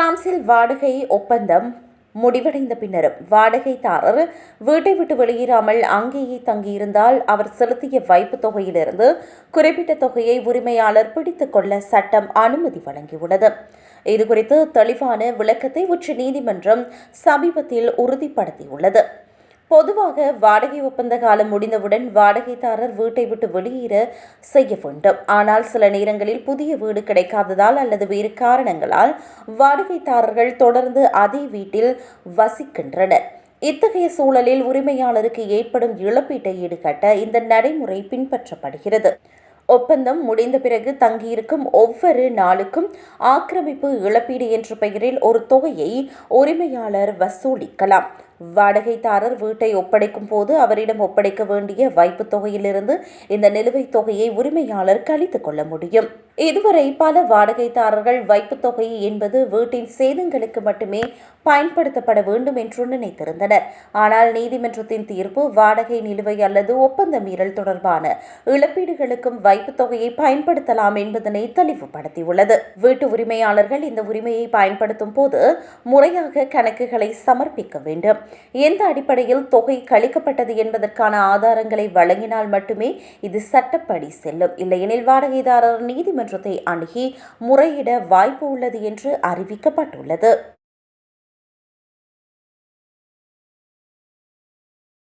பிரான்சில் வாடகை ஒப்பந்தம் முடிவடைந்த பின்னரும் வாடகைதாரர் வீட்டை விட்டு வெளியேறாமல் அங்கேயே தங்கியிருந்தால் அவர் செலுத்திய வைப்பு தொகையிலிருந்து குறிப்பிட்ட தொகையை உரிமையாளர் பிடித்துக் கொள்ள சட்டம் அனுமதி வழங்கியுள்ளது. இதுகுறித்து தெளிவான விளக்கத்தை உச்சநீதிமன்றம் சமீபத்தில் உறுதிப்படுத்தியுள்ளது. பொதுவாக வாடகை ஒப்பந்த காலம் முடிந்தவுடன் வாடகைதாரர் வீட்டை விட்டு வெளியேற செய்ய வேண்டும். ஆனால் சில நேரங்களில் புதிய வீடு கிடைக்காததால் அல்லது வேறு காரணங்களால் வாடகைதாரர்கள் தொடர்ந்து அதே வீட்டில் வசிக்கின்றனர். இத்தகைய சூழலில் உரிமையாளருக்கு ஏற்படும் இழப்பீட்டை ஈடுகட்ட இந்த நடைமுறை பின்பற்றப்படுகிறது. ஒப்பந்தம் முடிந்த பிறகு தங்கியிருக்கும் ஒவ்வொரு நாளுக்கும் ஆக்கிரமிப்பு இழப்பீடு என்ற பெயரில் ஒரு தொகையை உரிமையாளர் வசூலிக்கலாம். வாடகைதாரர் வீட்டை ஒப்படைக்கும் போது அவரிடம் ஒப்படைக்க வேண்டிய வைப்புத் தொகையிலிருந்து இந்த நிலுவைத் தொகையை உரிமையாளர் கழித்துக் கொள்ள முடியும். இதுவரை பல வாடகைதாரர்கள் வைப்புத் தொகை என்பது வீட்டின் சேதங்களுக்கு மட்டுமே பயன்படுத்தப்பட வேண்டும் என்று நினைத்திருந்தனர். ஆனால் நீதிமன்றத்தின் தீர்ப்பு வாடகை நிலுவை அல்லது ஒப்பந்த மீறல் தொடர்பான இழப்பீடுகளுக்கும் வைப்புத் தொகையை பயன்படுத்தலாம் என்பதனை தெளிவுபடுத்தியுள்ளது. வீட்டு உரிமையாளர்கள் இந்த உரிமையை பயன்படுத்தும் போது முறையாக கணக்குகளை சமர்ப்பிக்க வேண்டும். எந்த அடிப்படையில் தொகை கழிக்கப்பட்டது என்பதற்கான ஆதாரங்களை வழங்கினால் மட்டுமே இது சட்டப்படி செல்லும். இல்லையெனில் வாடகைதாரர் நீதிமன்றத்தை அணுகி முறையிட வாய்ப்பு உள்ளது என்று அறிவிக்கப்பட்டுள்ளது.